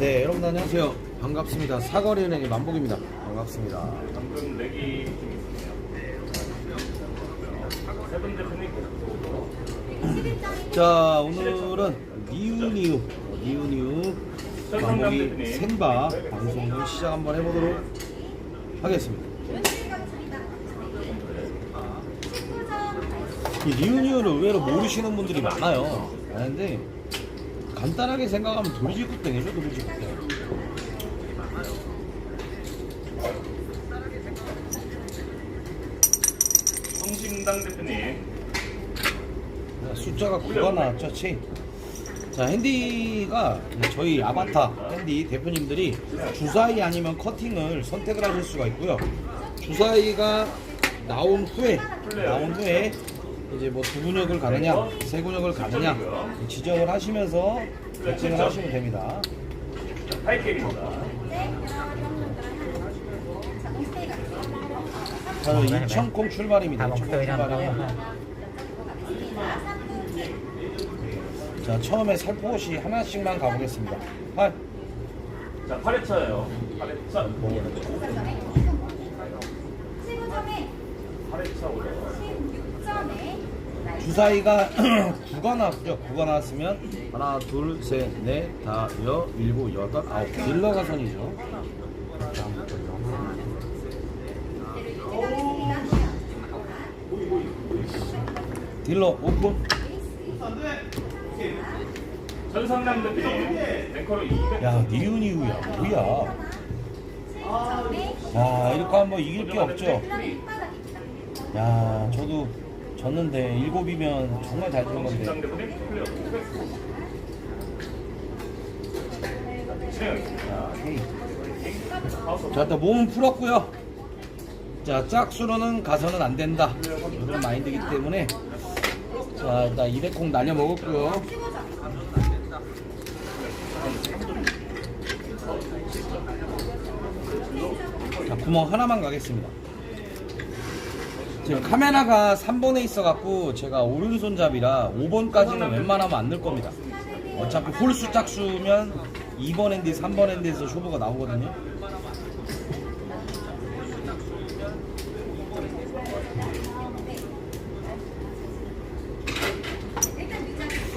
네, 여러분 안녕하세요. 반갑습니다. 사거리 은행의 만복입니다. 반갑습니다. 방금 내기 좀 있으세요. 세분 대표님 자, 오늘은 니우니우, 니우니우 만복이 생바 방송을 시작 한번 해보도록 하겠습니다. 이 니우니우를 의외로 모르시는 분들이 많아요. 많은데 간단하게 생각하면 도리지국땡이죠, 도리지국땡. 성심당 대표님 자, 숫자가 9가 나왔죠, 치. 자, 핸디가 저희 아바타 핸디 대표님들이 주사위 아니면 커팅을 선택을 하실 수가 있고요. 주사위가 나온 후에, 나온 후에 이제 뭐두 근육을 가느냐, 세 근육을 가느냐 지정을 하시면서 결정을 하시면 됩니다. 자, 인천콩 출발입니다. 인천콩. 자, 처음에 살포시 하나씩만 가보겠습니다. 아, 자, 8회차예요. 8회차. 8회차 올라가. 주사위가 9가 나왔죠. 9가 나왔으면 하나, 둘, 셋, 넷, 다, 여, 일곱, 여덟, 아홉. 딜러가 선이죠. 딜러 오픈. 전상남 대표님 앵커로 200. 야, 니우니우야. 뭐야. 야, 이렇게 하면 이길 게 없죠. 야, 저도 졌는데 일곱이면 정말 잘준 건데. 성심당 대표님 클리어 900. 진행하겠습니다. 자, 헤이. 자, 일단 몸은 풀었고요. 자, 짝수로는 가서는 안 된다. 이런 마인드이기 때문에 자, 일단 200콩 날려 먹었고요. 자, 구멍 하나만 가겠습니다. 지금 카메라가 3번에 있어갖고 제가 오른손잡이라 5번까지는 웬만하면 안 넣을 겁니다. 어차피 홀수 짝수면 2번 핸디, 3번 핸디에서 쇼부가 나오거든요.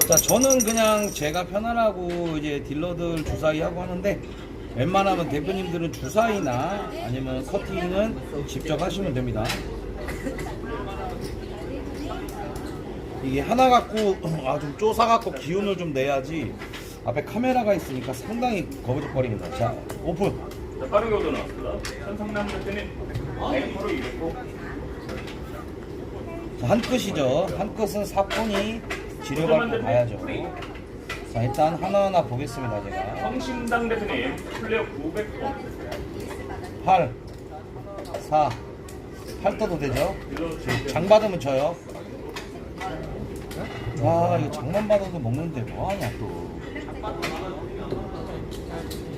자, 저는 그냥 제가 편안하고 이제 딜러들 주사위 하고 하는데 웬만하면 대표님들은 주사위나 아니면 커팅은 직접 하시면 됩니다. 이게 하나 갖고 아 좀 쪼사 갖고 기운을 좀 내야지 앞에 카메라가 있으니까 상당히 거부적거립니다. 자, 오픈. 자, 빠르게 오더 나왔습니다. 전상남 대표님 앵커로 200고. 자, 한 끝이죠. 한 끝은 사건이 지려밟고 가야죠. 자, 일단 하나하나 보겠습니다, 제가. 성심당 대표님 클리어 900고. 8, 4, 8 떠도 되죠? 장 받으면 쳐요. 와, 이거 장만 받아도 먹는데 뭐하냐, 또.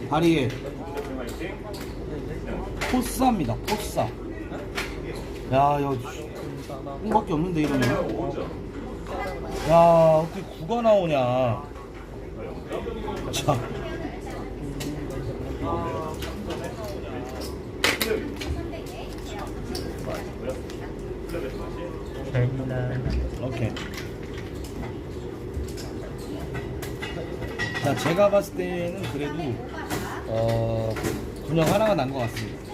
다리에 포싸입니다, 포싸. 야, 이거 콩밖에 없는데, 이러면. 야, 어떻게 구가 나오냐. 자. 오케이. 자, 제가 봤을 때는 그래도 어 분양 하나가 난 것 같습니다.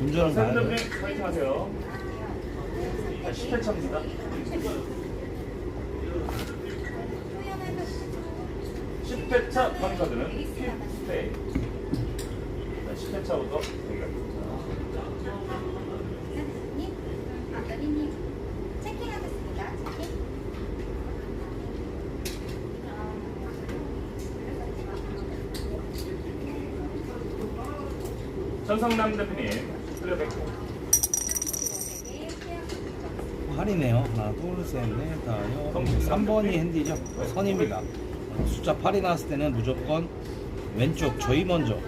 운전을 가야 돼. 선생님 파이팅 하세요. 10회차입니다. 10회차 파이카드는 스테이. 10회차부터 전성남 대표님 8이네요 하나, 둘, 셋, 넷, 다, 3번이 핸디죠. 네. 선입니다. 숫자 8이 나왔을 때는 무조건 왼쪽 저희 먼저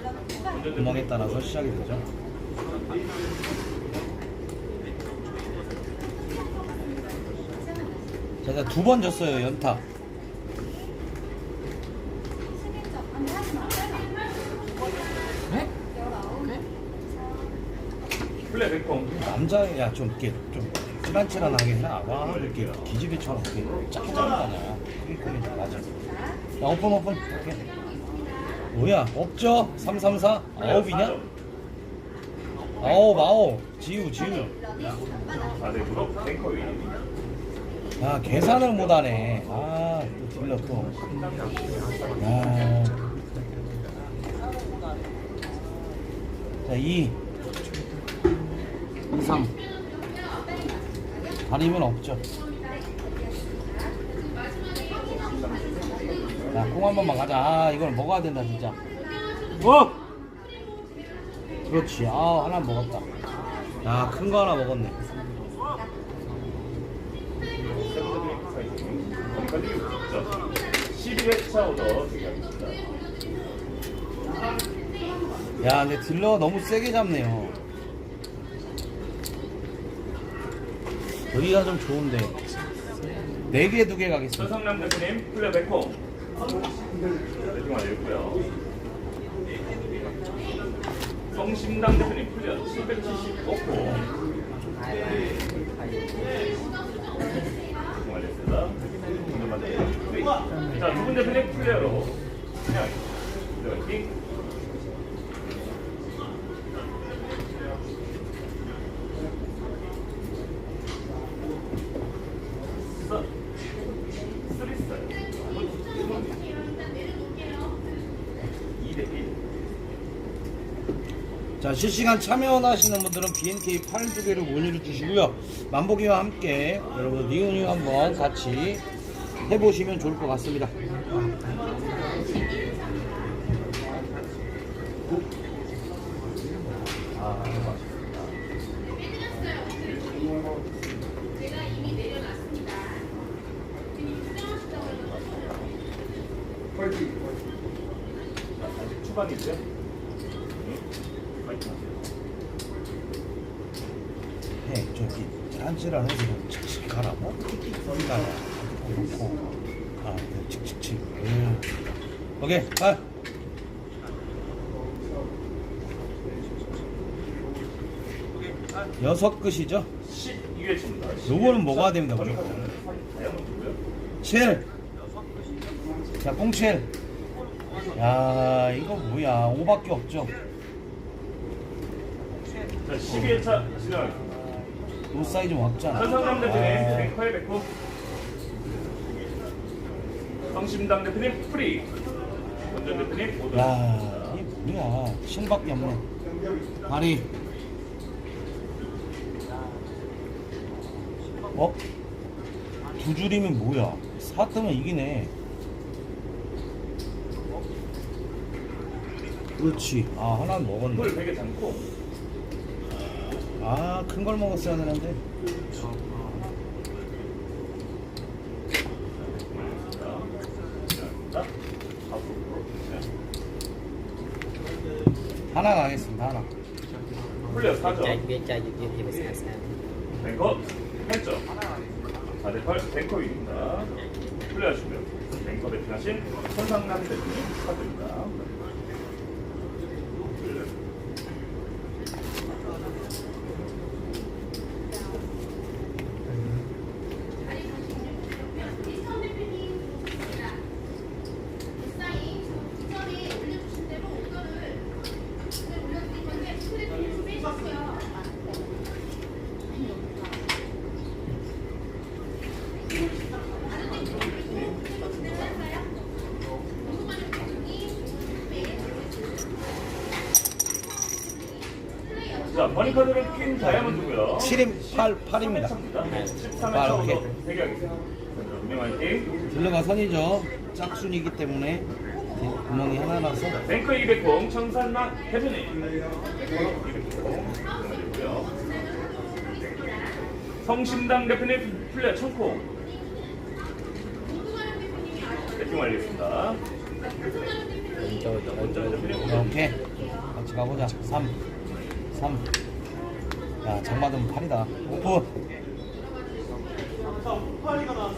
구멍에 따라서 시작이 되죠. 자, 두 번 졌어요, 연타. 플레 백홈 남자 야 좀 이렇게 좀 찌란찌란하게 해와 이렇게 기집애처럼 이렇게 짱짱하냐 끈끈이 맞아. 야 오픈 오픈. 오케이. 뭐야? 없죠? 334 아홉이냐? 아홉. 아홉 지우 지우. 4대 9로 뱅커 위야 계산을 못하네. 아또 딜러 또 야. 자2 2 3 다리면 없죠. 자공 한 번만 가자. 아 이걸 먹어야 된다 진짜. 뭐 그렇지. 아 하나 먹었다. 야 큰 거 하나 먹었네. 거기까지 6점 12회차 오더 대기하겠습니다 야, 근데 딜러 너무 세게 잡네요. 여기가 좀 좋은데. 네 개, 두 개 가겠습니다. 서성남 대표님 플레 백홈 배팅 완료했고요. 성심당 대표님 플레 775호 완료했습니다. 자, 두분 대표님 플레이어로. 그냥 화이팅 써. 쓰리스타일. 2대 1. 자, 실시간 참여 원하시는 분들은 BNK 팔두 개를 문의를 주시고요. 만보기와 함께 여러분 리우닝 한번 같이 해보시면 좋을 것 같습니다. 아직 초반이죠? 해, 저기 짠찌란 해서 칙칙 가라고? 썰가라 놓고 아, 네, 칙칙칙. 음. 오케이, 아. 여섯 끝이죠? 12회차입니다. 요거는 먹어야 됩니다, 무조건. 다이아몬드 누구요? 7. 자, 07. 야, 이거 뭐야. 5밖에 없죠. 자, 12회차 진행하겠습니다. 요 사이즈 없잖아. 현상남 대표님 아, 뱅커의 백호 성심당 대표님 프리 원전 대표님 오더 야, 이게 뭐야. 신밖에 없네. 다리. 어? 두 줄이면 뭐야? 사 뜨면 이기네. 그렇지. 아, 하나 먹었네. 물 베개 잠고 아, 큰 걸 먹었어야 되는데. 자, 하나 가겠습니다, 하나. 플레어 Cha 4점 biết cha giúp giúp giúp sao sao 뱅커 8점 4대 8 뱅커 위입니다. 플레어하시고요. 뱅커 배팅하신 손상남 대표님 축하드립니다 자 버니카드를 낀 다이아몬드고요 7임 8, 8입니다. 13회차 아, 오케이. 오더 대기하겠습니다 화이팅 딜러가 선이죠. 짝순이기 때문에 구멍이 하나라서. 뱅커 200공 청산만 대표님 뱅커 200공 정말이고요 성심당 대표님 cho cho 원전 대표님 오케이. 같이 가보자. 3. 3. 야, 장 맞으면 8이다. 오픈.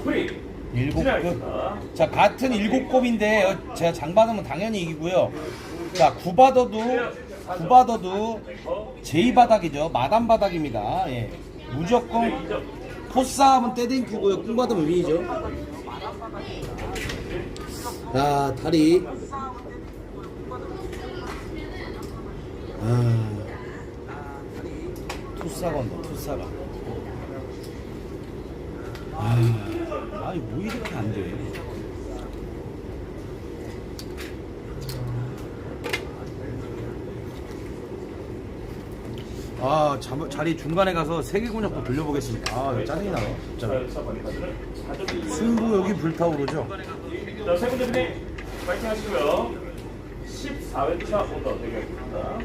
프리. 일곱 진행하겠습니다. 급. 자, 같은 일곱 곱인데 어, 제가 장 받으면 당연히 이기고요. 자, 구바더도 구바더도 제이 바닥이죠. 마담 바닥입니다. 예. 무조건 포싸움은 떼댕기고요. 꿍 받으면 위이죠. 자, 다리. 아. 투싸가 온다. 투싸가. 아, 아니 뭐 이렇게 안 돼? 아 자, 자리 중간에 가서 세계 군역도 돌려보겠습니다. 아 짜증이 나네. 진짜. 자, 첫 번째 카드는 4점 승부 여기 불타오르죠. 자, 세 번째 분이 파이팅 하시고요. 14회차 오더 대결입니다.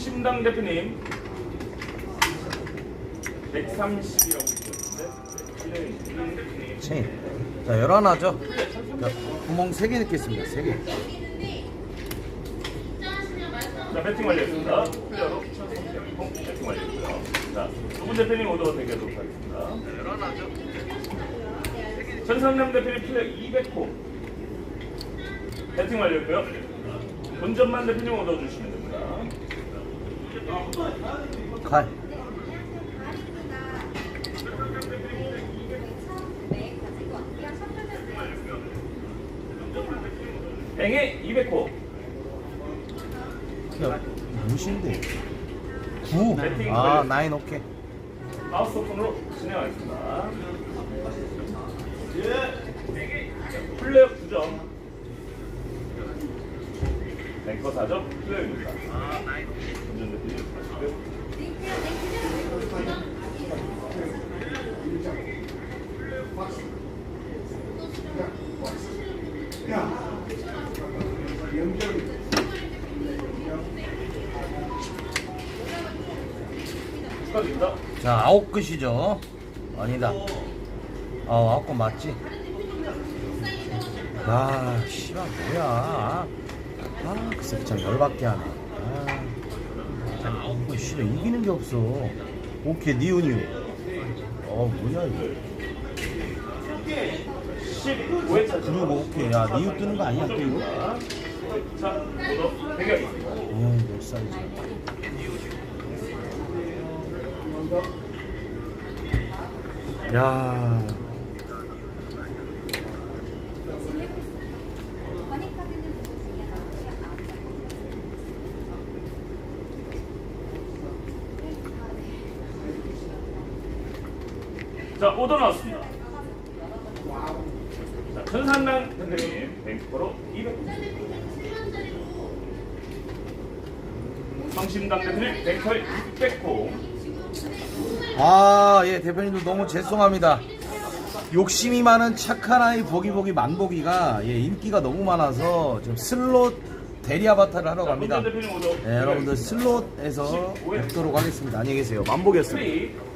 성심당 대표님 130이라고 주셨는데 체. 자 열하나죠. 자, 구멍 세개 넣겠습니다. 세 개. 자 배팅 완료했습니다. 클리어로 2,300공 배팅 완료했고요. 자, 두분 대표님 오더 대결하도록 하겠습니다. 전상남 대표님 플레이 200호 배팅 완료했고요. 본전만 대표님 오더 주시면 됩니다. 칼. 땡에 200호 야 무신데. 구. 아 나인 오케이. 마우스 오픈으로 진행하겠습니다. 플레이어 9점 뱅커 4점 플레이어입니다. 본전 대표님 하시고요. 축하드립니다. 자 아홉 끝이죠. 아니다. 아 아홉 끝 맞지? 아 씨발 뭐야? 아 글쎄 참 열받게 하네. 아, 참 이거 씨발 이기는 게 없어. 오케이 니은이요. 어 뭐야 이거? 15회차 그리고 오케이 야 니은 뜨는 거 아니야 또 이거? 대결입니다. 어몇 살이지? 야. 자, 오더 나왔습니다. 자, 전산남 선생님, 뱅커로 200. 성심당 대표님, 뱅커에 600호. 아, 예, 대표님도 너무 죄송합니다. 욕심이 많은 착한 아이 보기보기 만보기가 예, 인기가 너무 많아서 지금 슬롯 대리 아바타를 하러 갑니다. 예, 여러분들 슬롯에서 뵙도록 하겠습니다. 안녕히 계세요. 만보기였습니다.